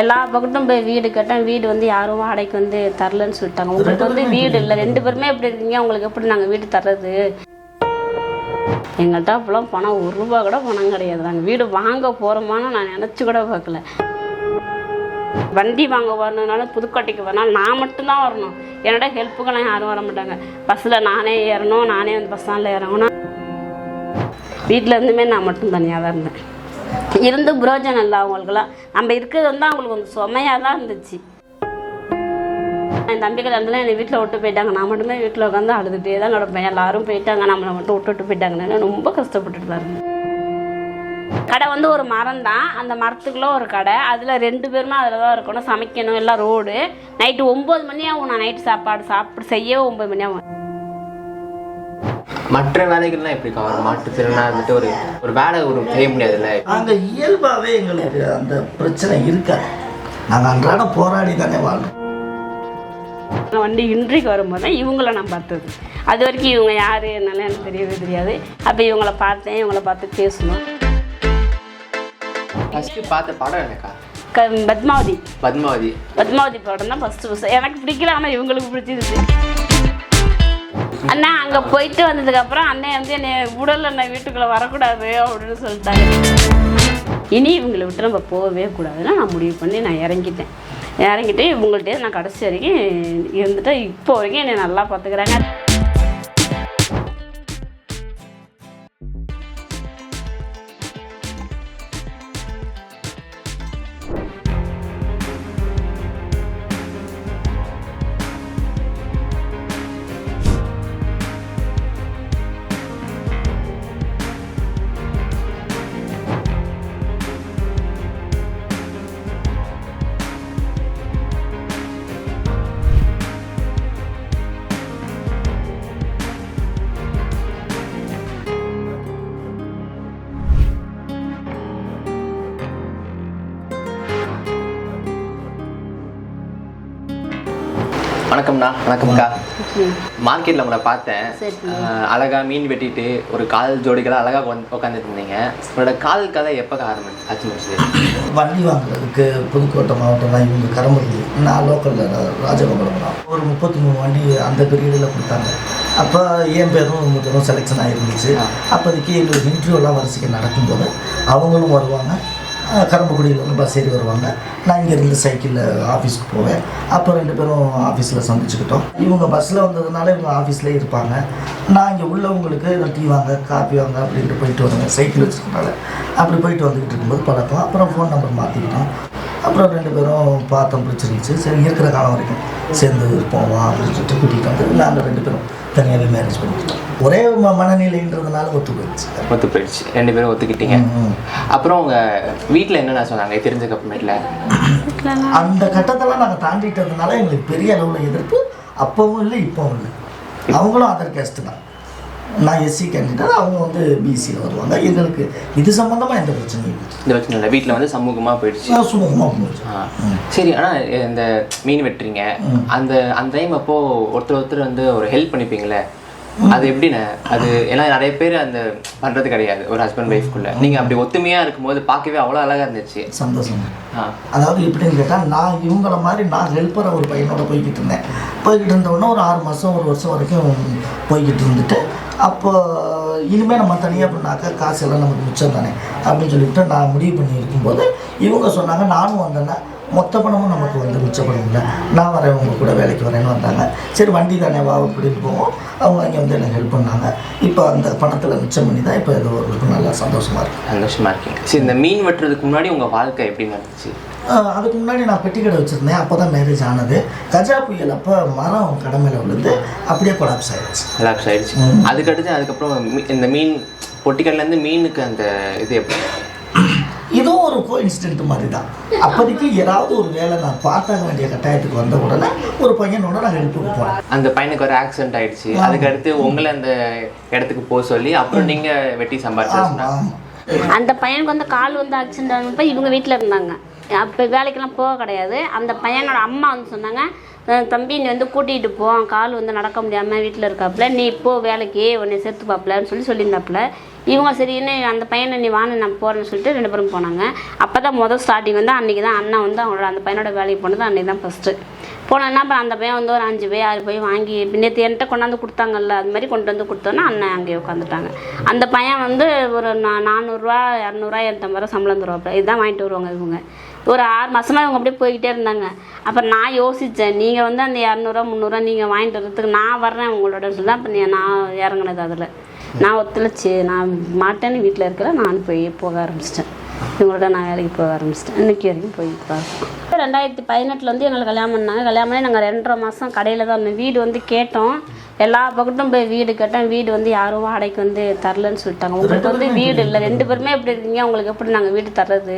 எல்லா பக்கத்தும் போய் வீடு கேட்டேன் வீடு வந்து யாரும் வாடகைக்கு வந்து தரலன்னு சொல்லிட்டாங்க. உங்களுக்கு வந்து வீடு இல்லை. ரெண்டு பேருமே எப்படி இருக்கீங்க. உங்களுக்கு எப்படி நாங்கள் வீடு தர்றது? எங்கள்கிட்ட அப்போலாம் பணம் ஒரு ரூபா கூட பணம் கிடையாது. நாங்கள் வீடு வாங்க போகிறோமான்னு நான் நினச்சி கூட பார்க்கல. வண்டி வாங்க வரணுனாலும் புதுக்கோட்டைக்கு வரணும். நான் மட்டும்தான் வரணும். என்னோட ஹெல்ப்புக்கெல்லாம் யாரும் வர மாட்டாங்க. பஸ்ஸில் நானே ஏறணும். நானே வந்து பஸ் ஸ்டாண்டில் இறங்கணும் வீட்டில் இருந்துமே நான் மட்டும் தனியாக தான் இருந்தேன். இருந்து புரோஜனம் இல்லை அவங்களுக்குலாம் நம்ம இருக்கிறது வந்து அவங்களுக்கு கொஞ்சம் சுமையாக தான் இருந்துச்சு. என் தம்பிகள் இருந்தாலும் என்னை வீட்டில் விட்டு போயிட்டாங்க. நான் மட்டுமே வீட்டில் உட்காந்து அழுதுகிட்டே தான் நடப்பேன் எல்லாரும் போயிட்டாங்க. நம்மளை மட்டும் விட்டுட்டு போயிட்டாங்கன்னு ரொம்ப கஷ்டப்பட்டுட்டு தான் இருந்தேன். கடை வந்து ஒரு மரம் தான். அந்த மரத்துக்குள்ளே ஒரு கடை. அதில் ரெண்டு பேருமே அதில் தான் இருக்கணும். சமைக்கணும். எல்லாம் ரோடு நைட்டு ஒம்பது மணி ஆகும். நான் நைட்டு சாப்பாடு சாப்பிட்டு செய்யவே ஒம்பது மணி ஆகும். மற்ற வேலைகள்லாம் எப்படி கவர் மாற்றுத்திறனா இருந்துட்டு ஒரு ஒரு வேலை ஒரு செய்ய முடியாதுல்ல? நாங்கள் இயல்பாகவே எங்களுக்கு அந்த பிரச்சனை இருக்காது. நாங்கள் அன்றாடம் போராடி தானே வாழ்றோம். நான் வண்டி இன்றைக்கு வரும்போது தான் இவங்கள நான் பார்த்தது. அது வரைக்கும் இவங்க யார் என்னெல்லாம் எனக்கு தெரியவே தெரியாது. அப்போ இவங்கள பார்த்தேன் இவங்கள பார்த்து பேசணும். ஃபர்ஸ்ட் பார்த்த படம் எனக்கா பத்மாவதி. பத்மாவதி. பத்மாவதி படம் தான் ஃபஸ்ட்டு ஃபஸ்ட்டு எனக்கு பிடிக்கல ஆனால் இவங்களுக்கு பிடிச்சிருச்சு. அண்ணா அங்கே போயிட்டு வந்ததுக்கப்புறம் அண்ணன் வந்து என்னை உடல் அண்ணன் வீட்டுக்குள்ளே வரக்கூடாது அப்படின்னு சொல்லிட்டாங்க இனி இவங்களை விட்டு நம்ம போகவே கூடாதுன்னு நான் முடிவு பண்ணி நான் இறங்கிட்டேன். இறங்கிட்டு இவங்கள்ட்டே நான் கடைசி வரைக்கும் இருந்துட்டு இப்போ வரைக்கும் என்னை நல்லா பார்த்துக்கிறாங்க. வணக்கம்ண்ணா வணக்கம்க்கா. மார்க்கெட்டில் உங்களை பார்த்தேன். சரி. அஹ், அழகா மீன் வெட்டிட்டு ஒரு கால் ஜோடிகளாக அழகாக உட்காந்துட்டு இருந்தீங்க உங்களோட கால் கதை எப்போ ஆரம்பிச்சு ஆரம்பிச்சு வண்டி வாங்குறதுக்கு புதுக்கோட்டை மாவட்டம் தான் இவங்க கரம்பள்ளி நான் லோக்கலில் ராஜகோபுரம் தான் ஒரு முப்பத்தி மூணு வண்டி அந்த பீரியடில் கொடுத்தாங்க. அப்போ என் பேரும் உங்கள் பேரும் செலெக்ஷன் ஆகிருந்துச்சு அப்போதைக்கு எங்களுக்கு இன்டர்வியூலாம் வரிசைக்கு நடக்கும்போது அவங்களும் வருவாங்க. கரம்பக்குடியில் வந்து பஸ் ஏறி வருவாங்க. நான் இங்கேருந்து சைக்கிளில் ஆஃபீஸ்க்கு போவேன். அப்போ ரெண்டு பேரும் ஆஃபீஸில் சந்திச்சுக்கிட்டோம். இவங்க பஸ்ஸில் வந்ததுனால இவங்க ஆஃபீஸ்லேயே இருப்பாங்க. நான் இங்கே உள்ளவங்களுக்கு டீ வாங்க காப்பி வாங்க அப்படின்ட்டு போயிட்டு வருவேன். சைக்கிள் வச்சுருக்கனால. அப்படி போயிட்டு வந்துக்கிட்டு இருக்கும்போது பழக்கம். அப்புறம் ஃபோன் நம்பர் மாற்றிக்கிட்டோம் அப்புறம் ரெண்டு பேரும் பார்த்தோம் பிடிச்சிருந்துச்சு. சரி இருக்கிற காலம் வரைக்கும் சேர்ந்து இருப்போம் அப்படின்னு சொல்லிட்டு கூட்டிகிட்டு வந்து நாங்கள் ரெண்டு பேரும் தனியாகவே மேரேஜ் பண்ணிக்கிட்டோம். ஒரே ம- மனநிலைன்றதுனால ஒத்து போயிடுச்சு ஒத்து போயிடுச்சு ரெண்டு பேரும் ஒத்துக்கிட்டீங்க. அப்புறம் உங்க வீட்டில் என்னென்ன சொன்னாங்க? தெரிஞ்சதுக்கு அப்புறமேட்டில். அந்த கட்டத்தெல்லாம் நாங்கள் தாண்டிட்டதுனால எங்களுக்கு பெரிய அளவில் எதிர்ப்பு அப்பவும் இல்லை இப்போவும் இல்லை. அவங்களும் அதர் கேஸ்ட் தான். நான் எஸ்சி கேண்டிடேட் அவங்க வந்து பிசியில் வருவாங்க. எங்களுக்கு இது சம்மந்தமாக எந்த பிரச்சனையும் இல்லை. இந்த பிரச்சனை இல்லை. வீட்டில் வந்து சமூகமாக போயிடுச்சு சுமூகமாக ஆ. சரி ஆனால் இந்த மீன் வெட்டுறீங்க. அந்த அந்த டைம் அப்போ ஒருத்தர் ஒருத்தர் வந்து ஒரு ஹெல்ப் பண்ணிப்பீங்களே? அது எப்படிண்ணே அது ஏன்னா நிறைய பேர் அந்த பண்றது கிடையாது ஒரு ஹஸ்பண்ட் ஒய்ஃப்குள்ள நீங்க அப்படி ஒத்துமையா இருக்கும்போது பார்க்கவே அவ்வளோ அழகா இருந்துச்சு. சந்தோஷம் அதாவது எப்படின்னு கேட்டால் நான் இவங்கள மாதிரி நான் ஹெல்ப்பராக ஒரு பையனோட போய்கிட்டு இருந்தேன். போய்கிட்டு இருந்தோடனே ஒரு ஆறு மாதம் ஒரு வருஷம் வரைக்கும் போய்கிட்டு இருந்துட்டு அப்போ இனிமேல் நம்ம தனியாக பண்ணாக்கா காசு எல்லாம் நமக்கு மிச்சம் தானே? அப்படின்னு சொல்லிட்டு நான் முடிவு பண்ணி இருக்கும்போது இவங்க சொன்னாங்க நானும் வந்தேன்னா மொத்த பணமும் நமக்கு வந்து மிச்சப்படும்ல. நான் வரேன் உங்க கூட வேலைக்கு வரேன்னு வந்தாங்க. சரி வண்டி தானே வா அப்படின்னு போவோம். அவங்க இங்கே வந்து எனக்கு ஹெல்ப் பண்ணாங்க. இப்போ அந்த பணத்தில் மிச்சம் பண்ணி தான் இப்போ ஏதோ ஒரு நல்லா சந்தோஷமாக இருக்கு சந்தோஷமா இருக்கீங்க. சரி இந்த மீன் வெட்டுறதுக்கு முன்னாடி உங்க வாழ்க்கை எப்படி நடந்துச்சு? அதுக்கு முன்னாடி நான் பெட்டி கடை வச்சுருந்தேன். அப்போ தான் மேரேஜ் ஆனது. கஜா புயல் அப்போ மரம் கடை மேலே விழுந்து அப்படியே கொலாப்ஸ் ஆயிடுச்சு. ரிலாக்ஸ் ஆயிடுச்சு. அதுக்கடுத்து அதுக்கப்புறம் இந்த மீன் பொட்டிக்கல்ல இருந்து மீனுக்கு அந்த இது எப்படி? இதுவும் ஒரு கோ இன்சிடென்ட் மாதிரி தான் அப்போதைக்கு ஏதாவது ஒரு வேலை நான் பார்த்தாக வேண்டிய கட்டாயத்துக்கு வந்த உடனே ஒரு பையனோட நான் ஹெல்ப்புக்கு போனேன் அந்த பையனுக்கு ஒரு ஆக்சிடென்ட் ஆயிடுச்சு. அதுக்கு அடுத்து உங்களை அந்த இடத்துக்கு போக சொல்லி அப்புறம் நீங்க வெட்டி ஆமாம் அந்த பையனுக்கு வந்து கால் வந்து ஆக்சிடென்ட் ஆனப்ப இவங்க வீட்டில் இருந்தாங்க. அப்போ வேலைக்கெல்லாம் போக கிடையாது. அந்த பையனோட அம்மா வந்து சொன்னாங்க "அஹ் தம்பி நீ வந்து கூட்டிகிட்டு போ. கால் வந்து நடக்க முடியாமல் வீட்டில் இருக்காப்புல. நீ இப்போ வேலைக்கு உன்னை சேர்த்து பாப்புலன்னு சொல்லி சொல்லியிருந்தாப்புல. இவங்க சரி அந்த பையனை நீ வான்னு நான் போகிறேன்னு சொல்லிட்டு ரெண்டு பேரும் போனாங்க. அப்போ தான் முதல் ஸ்டார்டிங் வந்து அன்றைக்கி தான் அண்ணன் வந்து அவங்களோட அந்த பையனோட வேலைக்கு போனது அன்றைக்கி தான் ஃபஸ்ட்டு போனோன்னா அப்புறம் அந்த பையன் வந்து ஒரு அஞ்சு போய் ஆறு போய் வாங்கி நேற்று என்கிட்ட கொண்டாந்து கொடுத்தாங்கல்ல அது மாதிரி கொண்டு வந்து கொடுத்தோன்னா அண்ணன் அங்கேயே உட்காந்துட்டாங்க அந்த பையன் வந்து ஒரு நா நானூறுரூவா இரநூறுவா இரநூத்தம்பது ரூபா சம்பளம் தருவாப்பில். இதுதான் வாங்கிட்டு வருவாங்க இவங்க. ஒரு ஆறு மாதமாக இவங்க அப்படியே போய்கிட்டே இருந்தாங்க. அப்புறம் நான் யோசித்தேன் நீங்கள் வந்து அந்த இரநூறுவா முந்நூறுவா நீங்கள் வாங்கிட்டு வரதுக்கு நான் வர்றேன் உங்களோட சொல்லி தான் இப்போ நான் இறங்குனது அதில். நான் ஒத்துழைச்சி நான் மாட்டேன்னு வீட்டில் இருக்கிற நான் போய் போக ஆரம்பிச்சிட்டேன். இவங்களோட நான் வேலைக்கு போக ஆரம்பிச்சிட்டேன். இன்னைக்கு வரைக்கும் போயிட்டு தான் ரெண்டாயிரத்தி பதினெட்டில் வந்து எங்களுக்கு கல்யாணம் பண்ணாங்க. கல்யாணம் பண்ணி நாங்கள் ரெண்டரை மாதம் கடையில் தான் இருந்தோம். வீடு வந்து கேட்டோம். எல்லா பக்கத்தும் போய் வீடு கேட்டோம் வீடு வந்து யாரும் வாடகைக்கு வந்து தரலன்னு சொல்லிட்டாங்க. உங்களுக்கு வந்து வீடு இல்லை. ரெண்டு பேருமே எப்படி இருக்கீங்க? உங்களுக்கு எப்படி நாங்கள் வீடு தர்றது?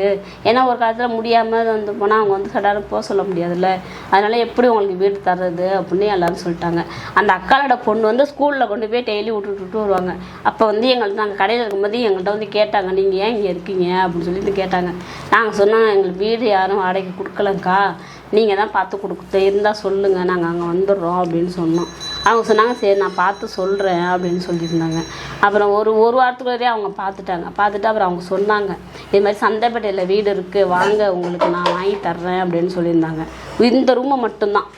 ஏன்னா ஒரு காலத்தில் முடியாமல் வந்து போனால் அவங்க வந்து சடாரம் போக சொல்ல முடியாதுல்ல. அதனால எப்படி உங்களுக்கு வீடு தர்றது அப்படின்னு எல்லாரும் சொல்லிட்டாங்க. அந்த அக்காளோட பொண்ணு வந்து ஸ்கூலில் கொண்டு போய் டெய்லி விட்டுட்டு விட்டு வருவாங்க. அப்போ வந்து எங்களுக்கு நாங்கள் கடையில் இருக்கும்போது எங்கள்கிட்ட வந்து கேட்டாங்க நீங்கள் ஏன் இங்கே இருக்கீங்க? அப்படின்னு சொல்லிட்டு கேட்டாங்க. நாங்கள் சொன்னோம் எங்களுக்கு வீடு யாரும் வாடகைக்கு கொடுக்கலங்க்கா நீங்கள் தான் பார்த்து கொடுத்து இருந்தால் சொல்லுங்கள் நாங்கள் அங்கே வந்துடுறோம் அப்படின்னு சொன்னோம். அவங்க சொன்னாங்க சரி நான் பார்த்து சொல்கிறேன் அப்படின்னு சொல்லியிருந்தாங்க. அப்புறம் ஒரு ஒரு வாரத்துக்குள்ளே அவங்க பார்த்துட்டாங்க. பார்த்துட்டு அப்புறம் அவங்க சொன்னாங்க இது மாதிரி சந்தைப்பேட்டையில் வீடு இருக்குது வாங்க உங்களுக்கு நான் வாங்கி தர்றேன் அப்படின்னு சொல்லியிருந்தாங்க. இந்த ரூமை மட்டும்தான்.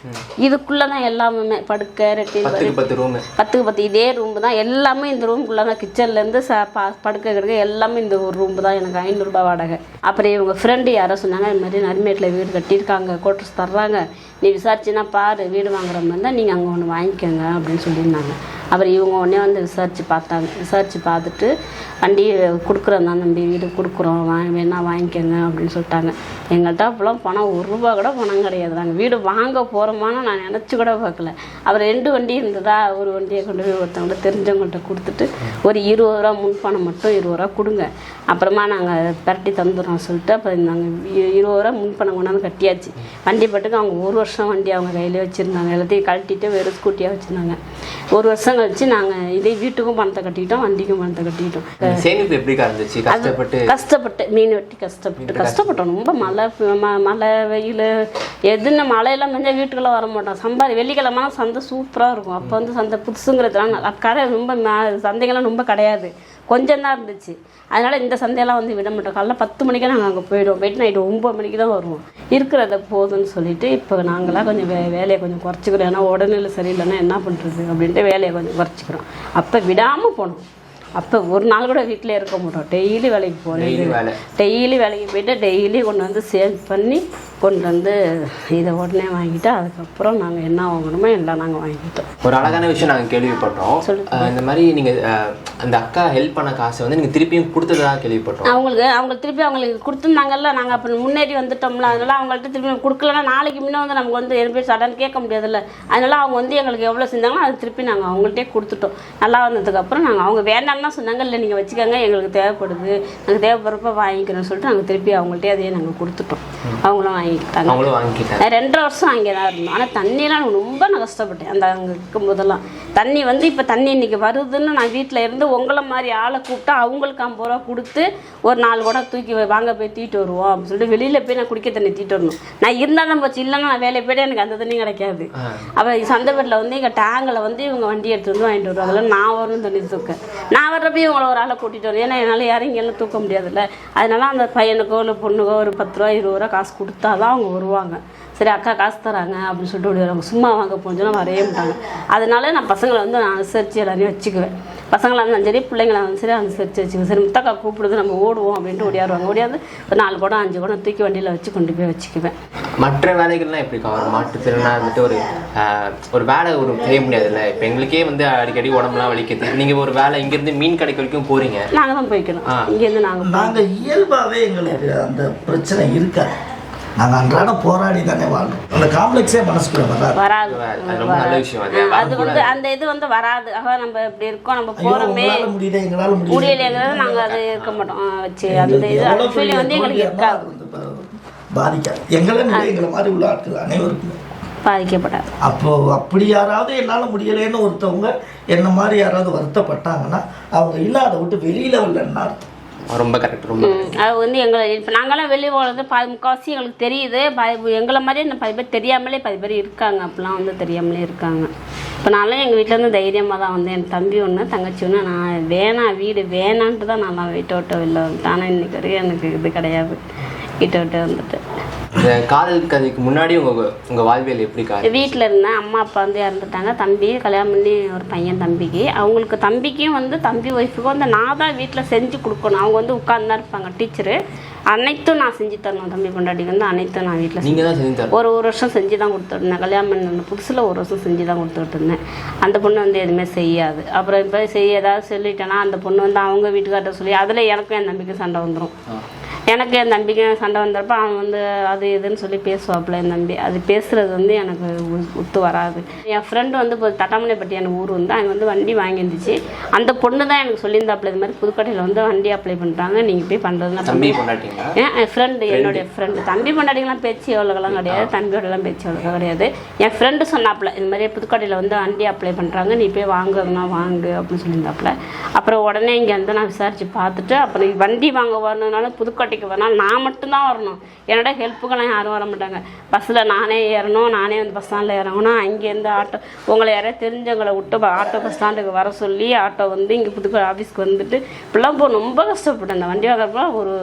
இதுக்குள்ளே தான் எல்லாமே படுக்கை ரெட்டி பத்துக்கு பத்து ரூமு பத்துக்கு பத்து இதே ரூம் தான். எல்லாமே இந்த ரூம்குள்ளே தான் கிச்சன்லேருந்து ச பா படுக்க கிடக்க எல்லாமே இந்த ஒரு ரூம் தான். எனக்கு ஐநூறுரூபா வாடகை. அப்புறம் இவங்க ஃப்ரெண்டு யாரோ சொன்னாங்க இது மாதிரி நரிமேட்டில் வீடு கட்டியிருக்காங்க. கோட்டர்ஸ் தர்றாங்க. நீ விசாரிச்சின்னா பாரு. வீடு வாங்குற மாதிரி இருந்தால் நீங்கள் அங்கே ஒன்று வாங்கிக்கோங்க. அப்படின்னு சொல்லியிருந்தாங்க. அப்புறம் இவங்க உடனே வந்து விசாரித்து பார்த்தாங்க. விசாரித்து பார்த்துட்டு வண்டி கொடுக்குறோம் தான் தம்பி வீடு கொடுக்குறோம். வா வேணா வாங்கிக்கோங்க அப்படின்னு சொல்லிட்டாங்க. எங்கள்கிட்ட அப்போலாம் பணம் ஒரு ரூபா கூட பணம் கிடையாது நாங்கள் வீடு வாங்க போகிறோமான்னு நான் நினச்சி கூட பார்க்கல. அப்புறம் ரெண்டு வண்டி இருந்ததா? ஒரு வண்டியை கொண்டு போய் ஒருத்தவங்கள்ட்ட தெரிஞ்சவங்கள்ட்ட கொடுத்துட்டு ஒரு இருபது ரூபா முன் பணம் மட்டும் இருபது ரூபா கொடுங்க. அப்புறமா நாங்கள் பரட்டி தந்துடுறோம் சொல்லிட்டு அப்புறம் நாங்கள் இருபது ரூபா முன் பணம் கொண்டாந்து கட்டியாச்சு. வண்டி பட்டுக்கு அவங்க ஒரு வருஷம் வண்டி அவங்க கையிலே வச்சுருந்தாங்க. எல்லாத்தையும் கழட்டிட்டு வெறும் ஸ்கூட்டியாக வச்சுருந்தாங்க. ஒரு வருஷம் கழிச்சு நாங்கள் இதே வீட்டுக்கும் பணத்தை கட்டிக்கிட்டோம் வண்டிக்கும் பணத்தை கட்டிக்கிட்டோம். சேமிப்பு எப்படிக்கா இருந்துச்சு கஷ்டப்பட்டு கஷ்டப்பட்டு மீன் வெட்டி கஷ்டப்பட்டு. கஷ்டப்பட்டோம். ரொம்ப மழை மழை வெயில். எதுன்னு மழையெல்லாம் பெஞ்சா வீட்டுக்குள்ளே வர மாட்டோம். சம்பாதி வெள்ளிக்கிழமை சந்தை சூப்பராக இருக்கும். அப்போ வந்து சந்தை புதுசுங்கிறதுலாம் நல்லா கடை ரொம்ப சந்தைகள்லாம் ரொம்ப கிடையாது. கொஞ்சம் தான் இருந்துச்சு. அதனால் இந்த சந்தையெல்லாம் வந்து விட மாட்டோம். காலைல பத்து மணிக்கே நாங்கள் அங்கே போயிடுவோம். போயிட்டு நைட்டு ஒம்பது மணிக்கு தான் வருவோம். இருக்கிறத போதும்னு சொல்லிட்டு இப்போ நாங்களாம் கொஞ்சம் வே வேலையை கொஞ்சம் குறைச்சிக்கிறோம். ஏன்னா உடல்நிலை சரியில்லைன்னா என்ன பண்ணுறது அப்படின்ட்டு வேலையை கொஞ்சம் குறைச்சிக்கிறோம். அப்போ விடாமல் போனோம் அப்போ ஒரு நாள் கூட வீட்டில் இருக்க மாட்டோம். டெய்லி வேலைக்கு வேலை. டெய்லி வேலைக்கு போயிட்டு டெய்லி கொண்டு வந்து சேல் பண்ணி கொண்டு வந்து இதை உடனே வாங்கிட்டு அதுக்கப்புறம் நாங்கள் என்ன வாங்கணுமோ எல்லாம் நாங்கள் வாங்கிட்டோம் ஒரு அழகான விஷயம் நாங்கள் கேள்விப்பட்டோம். இந்த மாதிரி நீங்கள் அந்த அக்கா ஹெல்ப் பண்ண காசை வந்து நீங்கள் திருப்பியும் கொடுத்ததா கேள்விப்பட்டோம். அவங்களுக்கு அவங்க திருப்பி அவங்களுக்கு கொடுத்துருந்தாங்கல்ல நாங்கள் அப்போ முன்னேறி வந்துட்டோம்ல அதனால அவங்கள்ட்ட திருப்பி கொடுக்கலன்னா நாளைக்கு முன்னே வந்து நமக்கு வந்து எது பேர் சடன் கேட்க முடியாதுல்ல. அதனால அவங்க வந்து எங்களுக்கு எவ்வளோ செஞ்சாங்களோ அது திருப்பி நாங்கள் அவங்கள்ட்டே கொடுத்துட்டோம். நல்லா வந்ததுக்கப்புறம் நாங்கள் அவங்க வேண்டாம்னு சொன்னாங்க இல்லை நீங்கள் வச்சுக்கோங்க எங்களுக்கு தேவைப்படுது நாங்கள் தேவைப்படுறப்ப வாங்கிக்கிறோம்னு சொல்லிட்டு நாங்கள் திருப்பி அவங்கள்ட்டே அதையே நாங்கள் கொடுத்துட்டோம். அவங்களும் வாங்கிக்கிட்டாங்க. அவங்களும் வாங்கிக்கிட்டாங்க. ரெண்டரை வருஷம் அங்கே தான் இருந்தோம். ஆனால் தண்ணியெலாம் நான் ரொம்ப நான் கஷ்டப்பட்டேன். அந்த அங்கே இருக்கும்போதெல்லாம். தண்ணி வந்து இப்போ தண்ணி இன்னைக்கு வருதுன்னு நான் வீட்டில் இருந்து உங்களை மாதிரி ஆளை கூப்பிட்டா அவங்களுக்கு ஐம்பது ரூபா கொடுத்து ஒரு நாலு குடம் தூக்கி வாங்க போய் தீட்டு வருவோம் அப்படின்னு சொல்லிட்டு வெளியில் போய் நான் குடிக்க தண்ணி தீட்டு வரணும். நான் இருந்தால் தான் போச்சு இல்லைன்னா நான் வேலையை போய்ட்டு எனக்கு அந்த தண்ணி கிடைக்காது. அப்புறம் சந்தைப்பேட்டில் வந்து எங்கள் டேங்கில் வந்து இவங்க வண்டி எடுத்து வந்து வாங்கிட்டு வருவாங்க. அதில் நான் வரணும் தண்ணி தூக்க. நான் வர்றப்ப இவங்கள ஒரு ஆளை கூட்டிகிட்டு வரணும். ஏன்னா என்னால் யாரும் இங்கெல்லாம் தூக்க முடியாதுல்ல. அதனால அந்த பையனுக்கோ இல்லை பொண்ணுக்கோ ஒரு பத்து ரூபா இருபது ரூபா காசு கொடுத்தா தான் அவங்க வருவாங்க. சரி அக்கா காசு தராங்க அப்படின்னு சொல்லிட்டு ஓடி வருவாங்க. சும்மா வாங்க போச்சுன்னா வரவே மாட்டாங்க. அதனால நான் பசங்களை வந்து நான் அனுசரித்து எல்லாரையும் வச்சுக்குவேன். பசங்களாக இருந்தாலும் சரி பிள்ளைங்களா இருந்தாலும் சரி அனுசரித்து வச்சுக்குவேன். சரி முத்தக்கா கூப்பிடுது நம்ம ஓடுவோம் அப்படின்ட்டு ஓடியாருவாங்க. ஓடியாந்து ஒரு நாலு குடம் அஞ்சு குடம் தூக்கி வண்டியில் வச்சு கொண்டு போய் வச்சுக்குவேன். மற்ற வேலைகள்லாம் எப்படி ஒரு மாற்றுத்திறனா இருந்துட்டு ஒரு ஒரு வேலை ஒரு செய்ய முடியாதுல்ல? இப்போ எங்களுக்கே வந்து அடிக்கடி உடம்புலாம் வலிக்குது. நீங்கள் ஒரு வேலை இங்கேருந்து மீன் கடைக்கு வரைக்கும் போறீங்க. நாங்கள் தான் போய்க்கணும். இங்கேருந்து நாங்கள் நாங்கள் இயல்பாகவே எங்களுக்கு அந்த பிரச்சனை இருக்காது. நாங்கள் அன்றாடம் போராடி தானே வாழ்றோம் அந்த காம்ப்ளெக்ஸே மனசுக்குள்ள வராது. வராது. அது ரொம்ப நல்ல விஷயம். அது அது வந்து அந்த இது வந்து வராது. ஆக நம்ம இப்படி இருக்கோம் நம்ம போகிறோமே முடியல எங்களால் முடியல. முடியலைங்கிறது நாங்கள் அது இருக்க மாட்டோம். வச்சு அந்த இது அந்த ஃபீலிங் வந்து எங்களுக்கு இருக்காது. அது பாதிக்காது. எங்களை நிலை எங்களை மாதிரி உள்ள ஆட்கள் அனைவருக்கும். பாதிக்கப்படாது. அப்போ அப்படி யாராவது என்னால் முடியலைன்னு ஒருத்தவங்க என்ன மாதிரி யாராவது வருத்தப்பட்டாங்கன்னா அவங்க இல்லாத விட்டு வெளியில வரலன்னு அர்த்தம். ரொம்ப கரெக்ட் ரொம்ப அது வந்து எங்களை இப்போ நாங்களாம் வெளியே போகிறது பாதி முக்கால்வாசி எங்களுக்கு தெரியுது. பாதி எங்களை இன்னும் பாதி பேர் தெரியாமலே பாதி பேர் இருக்காங்க. அப்பெல்லாம் வந்து தெரியாமலே இருக்காங்க. இப்போ நான்லாம் எங்கள் வீட்டிலேருந்து தைரியமாக தான் வந்து என் தம்பி ஒன்று தங்கச்சி ஒன்று நான் வேணாம் வீடு வேணான்ட்டு தான் நான் வீட்டை விட்டு வெளில வந்துட்டேன். ஆனால் இன்னைக்கு வரைக்கும் எனக்கு இது கிடையாது. வீட்டை விட்டு வந்துட்டு இந்த காதல் கதைக்கு முன்னாடி உங்க உங்க வாழ்வியல் எப்படி காதல்? வீட்டில் இருந்தேன் அம்மா அப்பா வந்து இறந்துட்டாங்க. தம்பி கல்யாணம் பண்ணி ஒரு பையன் தம்பிக்கு. அவங்களுக்கு தம்பிக்கும் வந்து தம்பி ஒய்ஃபுக்கும் வந்து நான் தான் வீட்டில் செஞ்சு கொடுக்கணும். அவங்க வந்து உட்கார்ந்து தான் இருப்பாங்க டீச்சரு. அனைத்தும் நான் செஞ்சு தரணும். தம்பி பொண்டாட்டிக்கு வந்து அனைத்தும் நான் வீட்டில் நீங்க தான் செஞ்சு ஒரு ஒரு வருஷம் செஞ்சு தான் கொடுத்துருந்தேன் கல்யாணம் பண்ண புதுசில் ஒரு வருஷம் செஞ்சு தான் கொடுத்துட்டு இருந்தேன் அந்த பொண்ணு வந்து எதுவுமே செய்யாது. அப்புறம் இப்போ செய்ய ஏதாவது சொல்லிட்டேன்னா அந்த பொண்ணு வந்து அவங்க வீட்டுக்கார்ட்ட சொல்லி அதில் எனக்கும் என் தம்பிக்கும் சண்டை வந்துடும். எனக்கு என் தம்பிக்கும் சண்டை வந்தப்ப அவன் வந்து அது இதுன்னு சொல்லி பேசுவாப்புல என் தம்பி. அது பேசுறது வந்து எனக்கு ஒத்து வராது. என் ஃப்ரெண்டு வந்து இப்போ தட்டாமலைப்பட்டி எனக்கு ஊர் வந்து அங்கே வந்து வண்டி வாங்கியிருந்துச்சு. அந்த பொண்ணு தான் எனக்கு சொல்லியிருந்தாப்புல இது மாதிரி புதுக்கோட்டையில் வந்து வண்டி அப்ளை பண்ணுறாங்க நீங்கள் போய் பண்ணுறதுனா தம்பி பொண்டாட்டிங்களா? என் ஃப்ரெண்டு என்னுடைய ஃப்ரெண்டு தம்பி பொண்டாட்டிங்களாம் பேச்சு எவ்வளோக்கெல்லாம் கிடையாது. தம்பியோடலாம் பேச்சு எவ்வளோ கிடையாது. என் ஃப்ரெண்டு சொன்னாப்புல இது மாதிரி புதுக்கோட்டையில் வந்து வண்டி அப்ளை பண்ணுறாங்க நீ போய் வாங்குறதுனா வாங்கு அப்படின்னு சொல்லியிருந்தாப்புல. அப்புறம் உடனே இங்கே வந்து நான் விசாரித்து பார்த்துட்டு அப்புறம் வண்டி வாங்க வரணுனாலும் புதுக்கோட்டைக்கு வரணும் நான் மட்டும்தான் வரணும். என்னோட ஹெல்ப்புக்கெல்லாம் யாரும் வர மாட்டாங்க. பஸ்ஸில் நானே ஏறணும் நானே வந்து பஸ் ஸ்டாண்டில் இறங்கணும். அங்கேருந்து ஆட்டோ உங்களை யாரையா தெரிஞ்சவங்களை விட்டு ஆட்டோ பஸ் ஸ்டாண்டுக்கு வர சொல்லி ஆட்டோ வந்து இங்கே புதுக்கோட்டை ஆஃபீஸ்க்கு வந்துட்டு இப்படிலாம் போ ரொம்ப கஷ்டப்பட்டேன். அந்த வண்டி வாங்குறப்ப ஒரு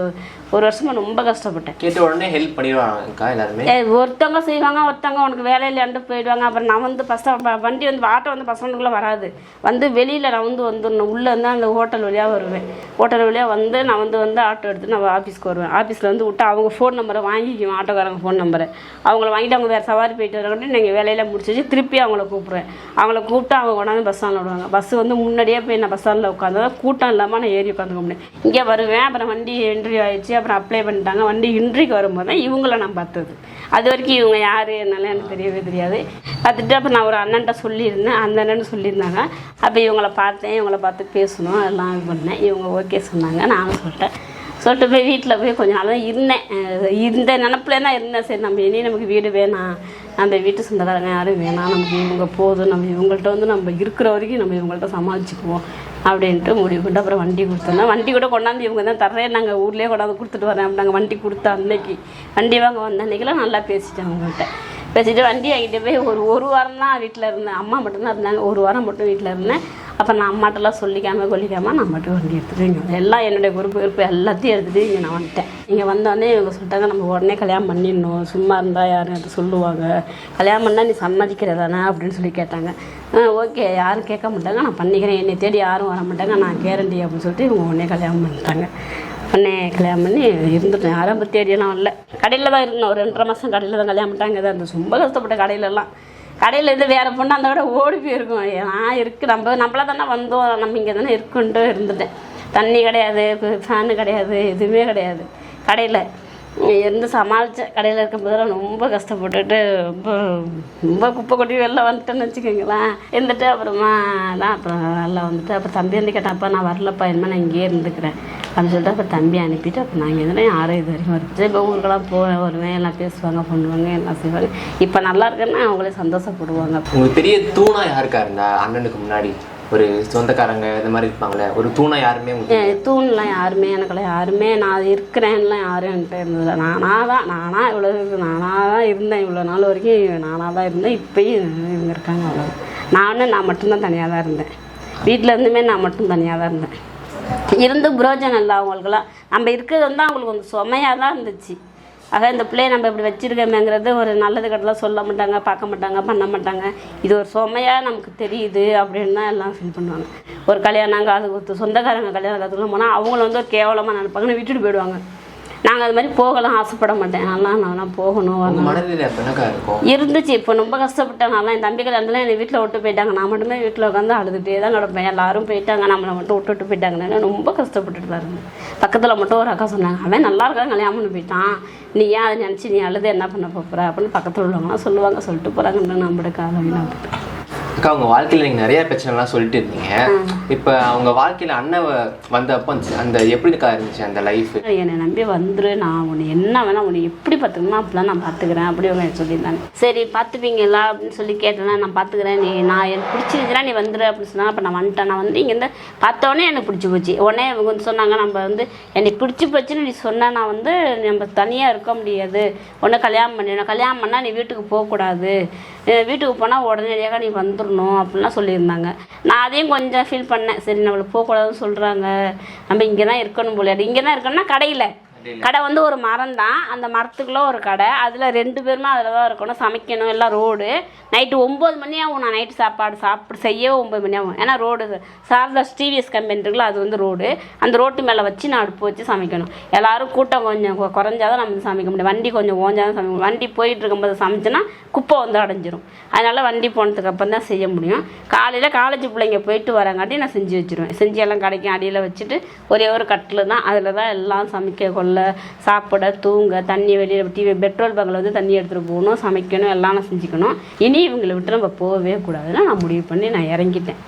ஒரு வருஷமா ரொம்ப கஷ்டப்பட்டேன். கேட்ட உடனே ஹெல்ப் பண்ணிடுவாங்கக்கா எல்லாருமே? ஒருத்தவங்க செய்வாங்க ஒருத்தவங்க உனக்கு வேலையிலான்ட்டு போயிடுவாங்க. அப்புறம் நான் வந்து பஸ் வண்டி வந்து ஆட்டோ வந்து பஸ் ஸ்டாண்டுக்குள்ளே வராது. வந்து வெளியில் நான் வந்து வந்துடணும். உள்ளே வந்து அந்த ஹோட்டல் வழியாக வருவேன். ஹோட்டல் வழியாக வந்து நான் வந்து வந்து ஆட்டோ எடுத்து நான் ஆஃபீஸ்க்கு வருவேன். ஆஃபீஸில் வந்து விட்டு அவங்க ஃபோன் நம்பரை வாங்கிக்குவேன் ஆட்டோக்காரங்க ஃபோன் நம்பரை அவங்கள வாங்கிட்டு அவங்க வேறு சவாரி போயிட்டு வரக்கிட்டு நீங்கள் வேலையில் முடிச்சிச்சு திருப்பி அவங்கள கூப்பிட்றேன் அவங்கள கூப்பிட்டு அவங்க கொண்டாந்து பஸ் ஸ்டாண்டில் விடுவாங்க. பஸ் வந்து முன்னாடியே போய் நான் பஸ் ஸ்டாண்டில் உட்காந்து கூட்டம் இல்லாமல் நான் ஏறி உட்காந்துக்க முடியும். இங்கே வருவேன் அப்புறம் வண்டி இன்ட்ரி ஆயிடுச்சு அப்புறம் அப்ளை பண்ணிட்டாங்க. வண்டி இன்ட்ரிக்கு வரும்போது தான் இவங்கள நான் பார்த்தது. அது வரைக்கும் இவங்க யார் என்னால எனக்கு தெரியவே தெரியாது. பார்த்துட்டு அப்போ நான் ஒரு அண்ணன்ட்ட சொல்லியிருந்தேன். அந்த அண்ணன் சொல்லியிருந்தாங்க. அப்போ இவங்கள பார்த்தேன் இவங்கள பார்த்து பேசணும் எல்லாம் இது பண்ணேன். இவங்க ஓகே சொன்னாங்க. நானும் சொல்லிட்டேன். சொல்லிட்டு போய் வீட்டில் போய் கொஞ்சம் நாள் இருந்தேன். இந்த நினப்புல தான் இருந்தேன். சரி நம்ம இனி நமக்கு வீடு வேணாம். அந்த வீட்டு சொந்தக்காரங்க யாரும் வேணாம். நமக்கு இவங்க போதும். நம்ம இவங்கள்ட்ட வந்து நம்ம இருக்கிற வரைக்கும் நம்ம இவங்கள்ட்ட சமாளிச்சுக்குவோம் அப்படின்ட்டு முடிவு பண்ணிட்டு அப்புறம் வண்டி கொடுத்தோன்னா வண்டி கூட கொண்டாந்து இவங்க தான் தர்றேன். நாங்கள் ஊர்லேயே கொண்டாந்து கொடுத்துட்டு வரேன். அப்படின்னாங்க வண்டி கொடுத்த அன்னைக்கு வண்டி வாங்க வந்த அன்னைக்கெல்லாம் நல்லா பேசிட்டேன் அவங்கள்ட்ட. பேசிட்டு வண்டி வாங்கிட்டு போய் ஒரு ஒரு வாரம் தான் வீட்டில் இருந்தேன். அம்மா மட்டும்தான் இருந்தாங்க. ஒரு வாரம் மட்டும் வீட்டில் இருந்தேன். அப்போ நான் அம்மாட்டெல்லாம் சொல்லிக்காம கொல்லிக்காம நான் மட்டும் வண்டி எடுத்துகிட்டு இங்கே எல்லாம் என்னுடைய பொறுப்பு பொறுப்பு எல்லாத்தையும் எடுத்துகிட்டு இங்கே நான் வந்துட்டேன். இங்கே வந்தோடனே இவங்க சொல்லிட்டாங்க நம்ம உடனே கல்யாணம் பண்ணிடணும். சும்மா இருந்தால் யாரும் அது சொல்லுவாங்க. கல்யாணம் பண்ணால் நீ சம்மதிக்கிறதானே அப்படின்னு சொல்லி கேட்டாங்க. ஓகே யாரும் கேட்க மாட்டாங்க. நான் பண்ணிக்கிறேன். என்னை தேடி யாரும் வர மாட்டாங்க. நான் கேரண்டி அப்படின்னு சொல்லிட்டு இவங்க உடனே கல்யாணம் பண்ணிட்டாங்க. உடனே கல்யாணம் பண்ணி இருந்துட்டேன். யாரும் பற்றி தேடியெல்லாம் இல்லை கடையில் தான் இருந்தோம். ஒரு ரெண்டரை மாதம் கடையில் தான் கல்யாணம் பண்ணிட்டாங்க. தான் இருந்தேன் ரொம்ப கஷ்டப்பட்ட கடையிலலாம். கடையில் இருந்து வேறு பொண்ணு அந்த கூட ஓடி போயிருக்கும். நான் இருக்கு நம்ம நம்மள தானே வந்தோம். நம்ம இங்கே தானே இருக்குன்ட்டு இருந்துட்டேன். தண்ணி கிடையாது ஃபேனு கிடையாது எதுவுமே கிடையாது. கடையில் இருந்து சமாளித்தேன் கடையில் இருக்கும்போதெல்லாம் ரொம்ப கஷ்டப்பட்டுட்டு ரொம்ப ரொம்ப குப்பை கொட்டி வெளில வந்துட்டேன்னு வச்சுக்கோங்களேன். இருந்துட்டு அப்புறமா தான் அப்புறம் நல்லா வந்துட்டு அப்புறம் தம்பி வந்து கேட்டாப்பா நான் வரலப்பா இனிமேல் நான் இங்கேயே இருந்துக்கிறேன். அப்படின்னு சொல்லிட்டு அப்புறம் தம்பி அனுப்பிட்டு அப்போ நான் இங்கே யாரும் இது வரைக்கும் வருது இப்போ ஊருக்கெல்லாம் போவேன் வருவேன் எல்லாம் பேசுவாங்க பண்ணுவாங்க எல்லாம் செய்வாங்க. இப்போ நல்லா இருக்குன்னா அவங்களே சந்தோஷப்படுவாங்க. உங்களுக்கு பெரிய தூணாக யாருக்கா இருந்தா அண்ணனுக்கு முன்னாடி? ஒரு சொந்தக்காரங்க இந்த மாதிரி இருப்பாங்களே ஒரு தூணா யாருமே தூண்லாம் யாருமே எனக்கெல்லாம் யாருமே நான் இருக்கிறேன்லாம் யாரும் என்கிட்ட இருந்ததில்ல. நானாக தான் நானாக இவ்வளோ நானாக தான் இருந்தேன் இவ்வளோ நாள் வரைக்கும் நானாக தான் இருந்தேன் இப்பயும் இவங்க இருக்காங்க அவ்வளோ நானும் நான் மட்டும்தான் தனியாக தான் இருந்தேன். வீட்டில் இருந்துமே நான் மட்டும் தனியாக தான் இருந்தேன். இருந்து புரோஜனம் இல்லை அவங்களுக்குலாம் நம்ம இருக்கிறது வந்து அவங்களுக்கு கொஞ்சம் சுமையாக தான் இருந்துச்சு. ஆக இந்த பிள்ளைய நம்ம இப்படி வச்சிருக்கோமேங்கிறது ஒரு நல்லது கட்டலாம் சொல்ல மாட்டாங்க பார்க்க மாட்டாங்க பண்ண மாட்டாங்க. இது ஒரு சுமையாக நமக்கு தெரியுது அப்படின்னு தான் எல்லாம் ஃபீல் பண்ணுவாங்க. ஒரு கல்யாணம் காது குத்து சொந்தக்காரங்க கல்யாணம் காத்துக்குலாம் போனால் அவங்கள வந்து ஒரு கேவலமாக நினைப்பாங்கன்னு விட்டுட்டு போயிடுவாங்க. நாங்கள் அது மாதிரி போகலாம் ஆசைப்பட மாட்டேன். நல்லா நான்லாம் போகணும் இருந்துச்சு இப்போ ரொம்ப கஷ்டப்பட்டேன். நல்லா என் தம்பி கல்யாணத்தில் என்னை வீட்டில் விட்டு போயிட்டாங்க. நான் மட்டும்தான் வீட்டில் உட்காந்து அழுதுகிட்டே தான் கிடப்பேன் எல்லாரும் போயிட்டாங்க நம்மளை மட்டும் விட்டு விட்டு போயிட்டாங்கன்னு ரொம்ப கஷ்டப்பட்டுட்டு தான் இருந்தேன். பக்கத்தில் மட்டும் ஒரு அக்கா சொன்னாங்க அவன் நல்லா இருக்கான் கல்யாணம் போயிட்டான். நீ ஏன் அதை நினச்சி நீ அழுது என்ன பண்ண போகிற அப்படின்னு பக்கத்தில் உள்ளவங்களாம் சொல்லுவாங்க சொல்லிட்டு காலம் வீணாக போட்டு அக்கா உங்க வாழ்க்கையில நீங்க நிறைய பிரச்சனைலாம் சொல்லிட்டு இருந்தீங்க. இப்ப அவங்க வாழ்க்கையில அண்ணன் வந்தப்போ அந்த- எப்படிக்கா இருந்துச்சு அந்த லைஃப் என்னை நம்பி வந்துரு நான் உன்னை என்ன வேணா உன்னை எப்படி பார்த்துக்கணுமோ அப்படிலாம் நான் பார்த்துக்கிறேன் அப்படி அவங்க சொல்லியிருந்தாங்க. சரி பார்த்துப்பீங்களா அப்படின்னு சொல்லி கேட்டேன்னா நான் பார்த்துக்கிறேன் நீ நான் எனக்கு பிடிச்சிருந்துச்சுன்னா நீ வந்துரு அப்படின்னு சொன்னாங்க. அப்போ நான் வந்துட்டேன். நான் வந்து இங்கேருந்து பார்த்தோன்னே எனக்கு பிடிச்சி போச்சு. உடனே இவங்க வந்து சொன்னாங்க நம்ம வந்து எனக்கு பிடிச்சி போச்சுன்னு நீ சொன்னா நான் வந்து நம்ம தனியாக இருக்க முடியாது. உன்னை கல்யாணம் பண்ணிடணும் கல்யாணம் பண்ணால் நீ வீட்டுக்கு போகக்கூடாது. வீட்டுக்கு போனால் உடனடியாக நீ வந்துடணும் அப்படிலாம் சொல்லியிருந்தாங்க. நான் அதையும் கொஞ்சம் ஃபீல் பண்ணேன். சரி நம்மளுக்கு போகக்கூடாதுன்னு சொல்கிறாங்க நம்ம இங்கே தான் இருக்கணும் போல இங்கே தான் இருக்கணும்னா கடையில். கடை வந்து ஒரு மரம் தான் அந்த மரத்துக்குள்ளே ஒரு கடை. அதில் ரெண்டு பேருமே அதில் தான் இருக்கணும். சமைக்கணும். எல்லாம் ரோடு. நைட்டு ஒம்பது மணி ஆகும் நான் நைட்டு சாப்பாடு சாப்பிட்டு செய்யவே ஒம்பது மணி ஆகும். ஏன்னா ரோடு சாரதா டிவிஎஸ் கம்பெனி இருக்குல்ல அது வந்து ரோடு. அந்த ரோட்டு மேலே வச்சு நான் அடுப்பு வச்சு சமைக்கணும். எல்லாரும் கூட்டம் கொஞ்சம் குறைஞ்சாதான் நம்ம சமைக்க முடியும். வண்டி கொஞ்சம் ஓஞ்சாதான் சமைக்க முடியும். வண்டி போயிட்டு இருக்கும்போது சமைச்சோன்னா குப்பை வந்து அடைஞ்சிரும். அதனால் வண்டி போனதுக்கு அப்புறம் தான் செய்ய முடியும். காலையில் காலேஜ் பிள்ளைங்க போயிட்டு வரங்காட்டி நான் செஞ்சு வச்சுருவேன். செஞ்சு எல்லாம் கடைக்கும் அடியில் வச்சுட்டு ஒரே ஒரு கட்டில் தான் அதில் தான் எல்லாம் சமைக்க கொள்ள சாப்பிட தூங்க தண்ணி வெளியில் டிவி பெட்ரோல் பங்கில் வந்து தண்ணி எடுத்துகிட்டு போகணும் சமைக்கணும் எல்லாம் நான் செஞ்சுக்கணும். இனி இவங்களை விட்டு நம்ம போகவே கூடாதுன்னு நான் முடிவு பண்ணி நான் இறங்கிட்டேன்.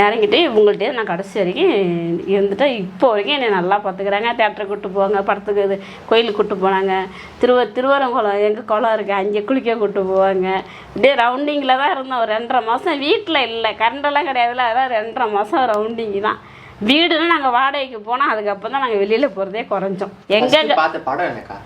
இறங்கிட்டு இவங்கள்ட்டே நான் கடைசி வரைக்கும் இருந்துட்டு இப்போ வரைக்கும் என்னை நல்லா பார்த்துக்கிறாங்க. தேட்டருக்கு கூப்பிட்டு போவாங்க படத்துக்கு இது கோயிலுக்கு கூப்பிட்டு போனாங்க. திருவ திருவரங்குளம் எங்கள் குளம் இருக்குது அங்கே குளிக்க கூப்பிட்டு போவாங்க. இப்படியே ரவுண்டிங்கில் தான் இருந்தோம். ஒரு ரெண்டரை மாதம் வீட்டில் இல்லை. கரண்டெல்லாம் கிடையாதுல அதான் ரெண்டரை மாதம் ரவுண்டிங் தான். வீடுன்னு நாங்கள் வாடகைக்கு போனால் அதுக்கப்புறம் தான் நாங்கள் வெளியில் போகிறதே குறைஞ்சோம். எங்கே பார்த்த படம் எனக்கா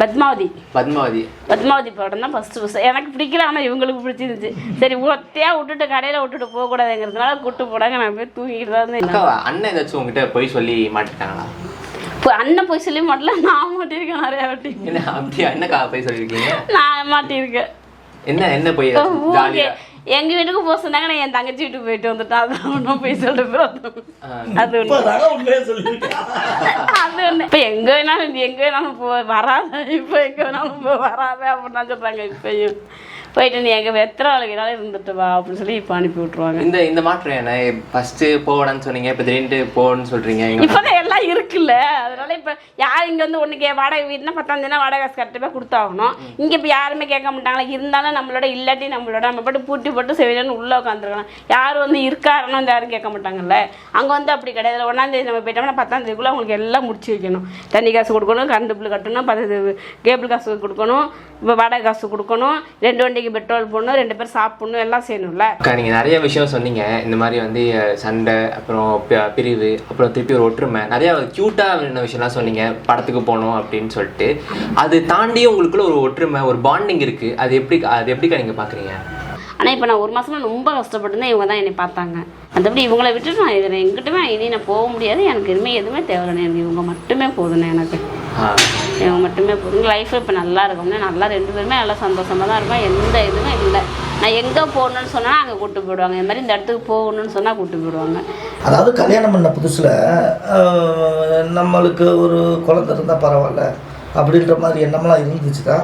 பத்மாவதி. பத்மாவதி. பத்மாவதி படம் தான் ஃபஸ்ட்டு ஃபஸ்ட்டு எனக்கு பிடிக்கல ஆனால் இவங்களுக்கு பிடிச்சிருந்துச்சு. சரி ஒத்தையாக விட்டுட்டு கடையில் விட்டுட்டு போகக்கூடாதுங்கிறதுனால கூப்பிட்டு போனாங்க. நான் போய் தூங்கிட்டு தான் இருந்தேன். அண்ணன் ஏதாச்சும் உங்ககிட்ட போய் சொல்லி மாட்டிட்டாங்களா? இப்போ அண்ணன் போய் சொல்லி மாட்டல நான் மாட்டியிருக்கேன் நிறையா வாட்டி. என்ன அப்படியா? என்னக்கா போய் சொல்லியிருக்கீங்க? நான் மாட்டியிருக்கேன். என்ன என்ன போய் எங்க வீட்டுக்கு போக சொன்னாங்க நான் என் தங்கச்சி வீட்டுக்கு போயிட்டு வந்துட்டேன். அதான் ஒன்றும் போய் சொல்லிட்டு அது ஒன்று அது ஒன்று இப்போ எங்கே வேணாலும் எங்கே வேணாலும் போ வராத. இப்போ எங்கே வேணாலும் போ வராத அப்படின்னு சொல்கிறாங்க இப்பயும். போயிட்டு நீ எங்கே எத்தனை நாளைக்குனாலும் இருந்துட்டு வா அப்படின்னு சொல்லி இப்போ அனுப்பி விட்ருவாங்க இந்த இந்த மாற்றம் என்ன? ஃபர்ஸ்ட் போகணும்னு சொன்னீங்க இப்போ திடீர்னு போகணும்னு சொல்றீங்க எங்க- இப்போதான் எல்லாம் இருக்குல்ல. அதனால இப்போ யார் இங்கே வந்து ஒன்று கே வாடகை வீடுனா பத்தாந்தேனா வாடகை காசு கரெக்டாக கொடுத்தாகணும். இங்கே இப்போ யாருமே கேட்க மாட்டாங்களா? இருந்தாலும் நம்மளோட இல்லாட்டி நம்மளோட நம்ம பாட்டு பூட்டி போட்டு செவிலன்னு உள்ளே உட்காந்துருக்கலாம் யார் வந்து இருக்காருன்னு வந்து யாரும் கேட்க மாட்டாங்கல்ல. அங்கே வந்து அப்படி கிடையாது. ஒன்றாந்தேதி நம்ம போயிட்டோம்னா பத்தாந்தேதிக்குள்ளே அவங்களுக்கு எல்லாம் முடிச்சு வைக்கணும். தண்ணி காசு கொடுக்கணும் கரண்ட் பில் கட்டணும் பத்து கேபிள் காசு கொடுக்கணும் இப்போ வாடகை காசு கொடுக்கணும் ரெண்டு வண்டிக்கு பெட்ரோல் போடணும் ரெண்டு பேர் சாப்பிடணும் எல்லாம் செய்யணும்ல. அக்கா நீங்க நிறைய விஷயம் சொன்னீங்க. இந்த மாதிரி வந்து சண்டை அப்புறம் பிரிவு அப்புறம் திருப்பி ஒரு ஒற்றுமை. நிறைய கியூட்டா விஷயம்லாம் சொன்னீங்க. படத்துக்கு போகணும் அப்படின்னு சொல்லிட்டு. அது தாண்டி உங்களுக்குள்ள ஒரு ஒற்றுமை ஒரு பாண்டிங் இருக்கு. அது எப்படி அது எப்படிக்கா நீங்க பாக்குறீங்க? ஆனால் இப்போ நான் ஒரு மாசமா ரொம்ப கஷ்டப்பட்டுருந்தேன். இவங்க தான் என்னை பார்த்தாங்க. மற்றபடி இவங்கள விட்டுட்டு நான் இதில் எங்கிட்டுமே இனி நான் போக முடியாது. எனக்கு இனிமேல் எதுவுமே தேவையில்லை. எனக்கு இவங்க மட்டுமே போதுண்ணே எனக்கு. இவங்க மட்டுமே போதும். லைஃப் இப்போ நல்லா இருக்கும்னு நல்லா ரெண்டு பேருமே நல்லா சந்தோஷமாக தான் இருக்கும் எந்த இதுவுமே இல்லை. நான் எங்கே போகணுன்னு சொன்னால் அங்கே கூட்டு போயிடுவாங்க. இந்த மாதிரி இந்த இடத்துக்கு போகணும்னு சொன்னால் கூட்டு போயிடுவாங்க. அதாவது கல்யாணம் பண்ண புதுசில் நம்மளுக்கு ஒரு குழந்தை இருந்தால் பரவாயில்ல. அப்படின்ற மாதிரி எண்ணம்லாம் இருந்துச்சுன்னா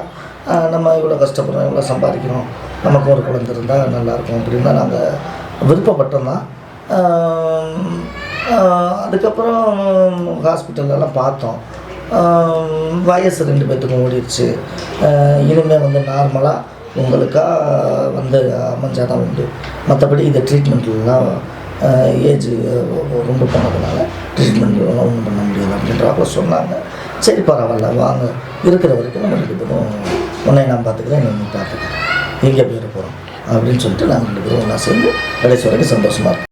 தான் நம்ம இவ்வளோ கஷ்டப்படுறோம் இவ்வளோ சம்பாதிக்கணும் நமக்கு ஒரு குழந்தை இருந்தால் நல்லாயிருக்கும் அப்படின்னு தான் நாங்கள் விருப்பப்பட்டோம் தான். அதுக்கப்புறம் ஹாஸ்பிட்டல்லலாம் பார்த்தோம். வயசு ரெண்டு பேர்த்துக்கும் ஓடிடுச்சு இனிமேல் வந்து நார்மலாக உங்களுக்காக வந்து அமைஞ்சால் தான் உண்டு. மற்றபடி இந்த ட்ரீட்மெண்ட்லாம் ஏஜ் ரொம்ப போனதுனால ட்ரீட்மெண்ட்லாம் ஒன்றும் பண்ண முடியாது அப்படின்றப்ப சொன்னாங்க. சரி பரவாயில்ல வாங்க. இருக்கிற வரைக்கும் நம்ம ரெண்டு பேரும் உன்னை நான் பார்த்துக்கிறேன் நீ பார்த்துக்கிறேன் எங்கே போயிட போகிறோம் அப்படின்னு சொல்லிட்டு நாங்கள் ரெண்டு பேரும் ஒன்றா சேர்ந்து கடைசி வரைக்கும் சந்தோஷமாக இருக்கோம்